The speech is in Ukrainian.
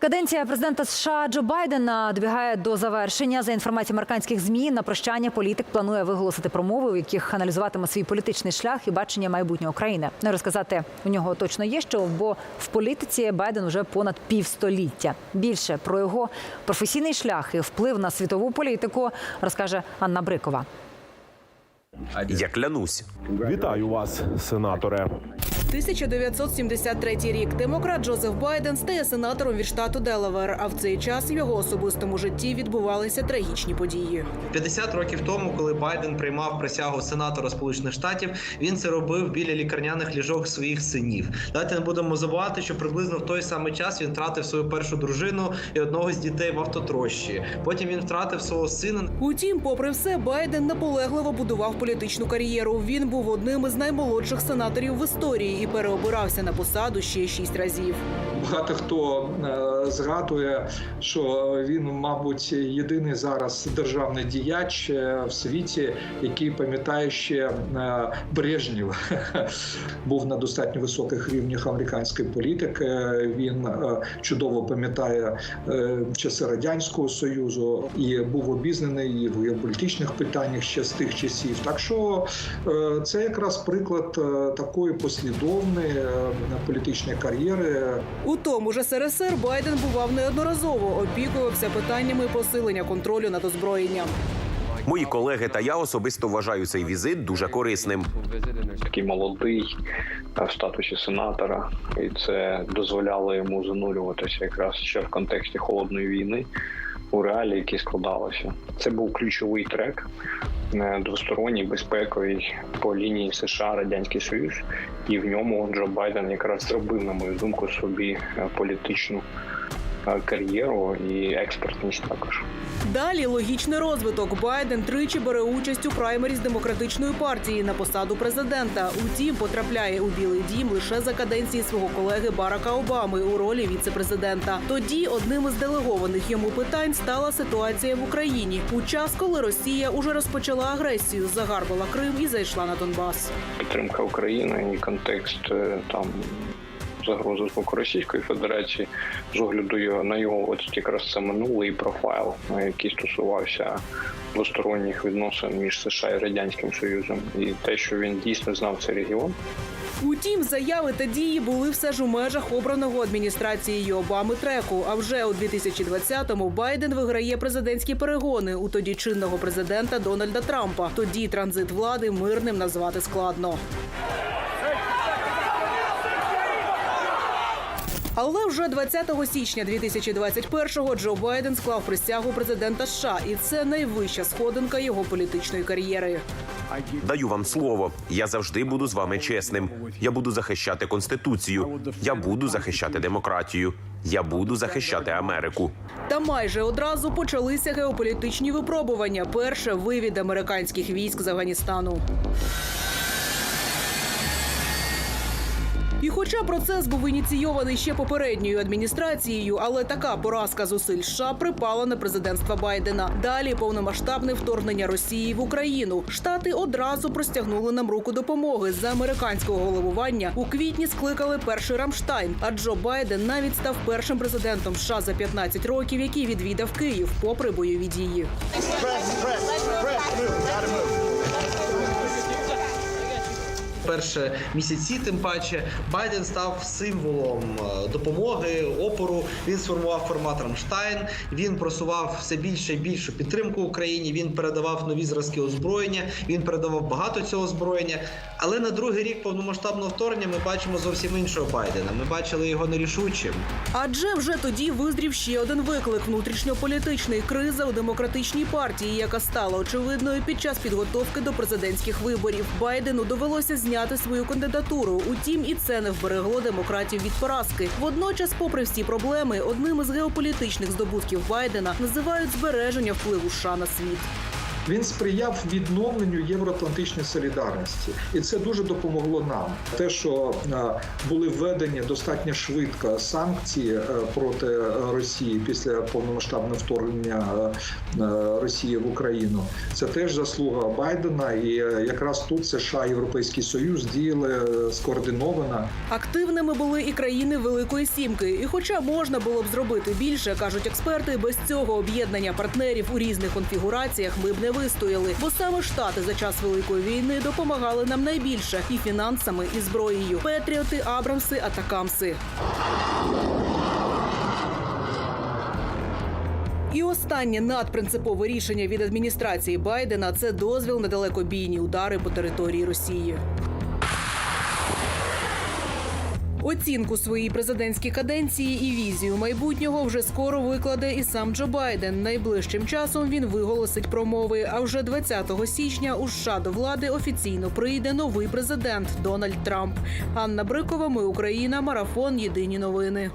Каденція президента США Джо Байдена добігає до завершення. За інформацією американських змі на прощання політик планує виголосити промови, у яких аналізуватиме свій політичний шлях і бачення майбутнього країни. Не розказати у нього точно є що, бо в політиці Байден вже понад півстоліття. Більше про його професійний шлях і вплив на світову політику розкаже Анна Брикова. Я клянусь. Вітаю вас, сенаторе. 1973 рік демократ Джозеф Байден стає сенатором від штату Делавер. А в цей час в його особистому житті відбувалися трагічні події. 50 років тому, коли Байден приймав присягу сенатора Сполучених Штатів, він це робив біля лікарняних ліжок своїх синів. Давайте не будемо забувати, що приблизно в той самий час він втратив свою першу дружину і одного з дітей в автотрощі. Потім він втратив свого сина. Утім, попри все, Байден наполегливо будував політичну кар'єру. Він був одним із наймолодших сенаторів в історії і переобирався на посаду ще шість разів. Багато хто е, згадує, що він, мабуть, єдиний зараз державний діяч е, в світі, який пам'ятає ще е, Брежнєв. Був на достатньо високих рівнях американської політики. Він чудово пам'ятає часи радянського союзу і був обізнаний і в геополітичних питаннях ще з тих часів. Так що це якраз приклад такої послідовної е, політичної кар'єри. У тому ж СРСР Байден бував неодноразово, опікувався питаннями посилення контролю над озброєнням. Мої колеги та я особисто вважаю цей візит дуже корисним. такий молодий в статусі сенатора, і це дозволяло йому занурюватися якраз ще в контексті холодної війни у реалії, які складалися. Це був ключовий трек двосторонній безпековій по лінії США Радянський Союз, і в ньому Джо Байден якраз зробив, на мою думку, собі е, політичну кар'єру і експертність також. Далі логічний розвиток. Байден тричі бере участь у праймеріз демократичної партії на посаду президента. Утім, потрапляє у Білий Дім лише за каденції свого колеги Барака Обами у ролі віце-президента. Тоді одним із делегованих йому питань стала ситуація в Україні у час, коли Росія уже розпочала агресію, загарбала Крим і зайшла на Донбас. підтримка України і контекст е, там загрози з боку Російської Федерації з огляду на його от якраз це минулий профайл, е, який стосувався двосторонніх відносин між США і радянським Союзом, і те, що він дійсно знав цей регіон. Утім, заяви та дії були все ж у межах обраного адміністрацією Обами треку. А вже у 2020-му Байден виграє президентські перегони у тоді чинного президента Дональда Трампа. Тоді транзит влади мирним назвати складно. Але вже 20 січня 2021-го Джо Байден склав присягу президента США, і це найвища сходинка його політичної кар'єри. Даю вам слово. Я завжди буду з вами чесним. Я буду захищати конституцію. Я буду захищати демократію. Я буду захищати Америку. Та майже одразу почалися геополітичні випробування. Перше вивід американських військ з Афганістану. І хоча процес був ініційований ще попередньою адміністрацією, але така поразка зусиль США припала на президентство Байдена. Далі повномасштабне вторгнення Росії в Україну. Штати одразу простягнули нам руку допомоги за американського головування. У квітні скликали перший Рамштайн. А Джо Байден навіть став першим президентом США за 15 років, який відвідав Київ попри бойові дії. Перші місяці, тим паче, Байден став символом е, допомоги, опору. Він сформував формат Рамштайн. Він просував все більше і більшу підтримку Україні. Він передавав нові зразки озброєння. Він передавав багато цього озброєння. Але на другий рік повномасштабного вторгнення ми бачимо зовсім іншого Байдена. Ми бачили його нерішучим. Адже вже тоді визрів ще один виклик внутрішньополітичної кризи у демократичній партії, яка стала очевидною під час підготовки до президентських виборів. Байдену довелося зняти свою кандидатуру. Утім, і це не вберегло демократів від поразки. Водночас, попри всі проблеми, одним із геополітичних здобутків Байдена називають збереження впливу США на світ. Він сприяв відновленню євроатлантичної солідарності, і це дуже допомогло нам. Те, що е, були введені достатньо швидко санкції е, проти Росії після повномасштабного вторгнення е, Росії в Україну, це теж заслуга Байдена. І якраз тут США Європейський Союз діяли скоординовано. Активними були і країни Великої Сімки. І хоча можна було б зробити більше, кажуть експерти, без цього об'єднання партнерів у різних конфігураціях ми б не вистояли. Бо саме штати за час великої війни допомагали нам найбільше і фінансами, і зброєю. Петріоти, Абрамси, Атакамси. І останнє надпринципове рішення від адміністрації Байдена це дозвіл на далекобійні удари по території Росії. Оцінку своїй президентській каденції і візію майбутнього вже скоро викладе і сам Джо Байден. Найближчим часом він виголосить промови. А вже 20 січня у США до влади офіційно прийде новий президент Дональд Трамп. Анна Брикова. Ми Україна. Марафон. Єдині новини.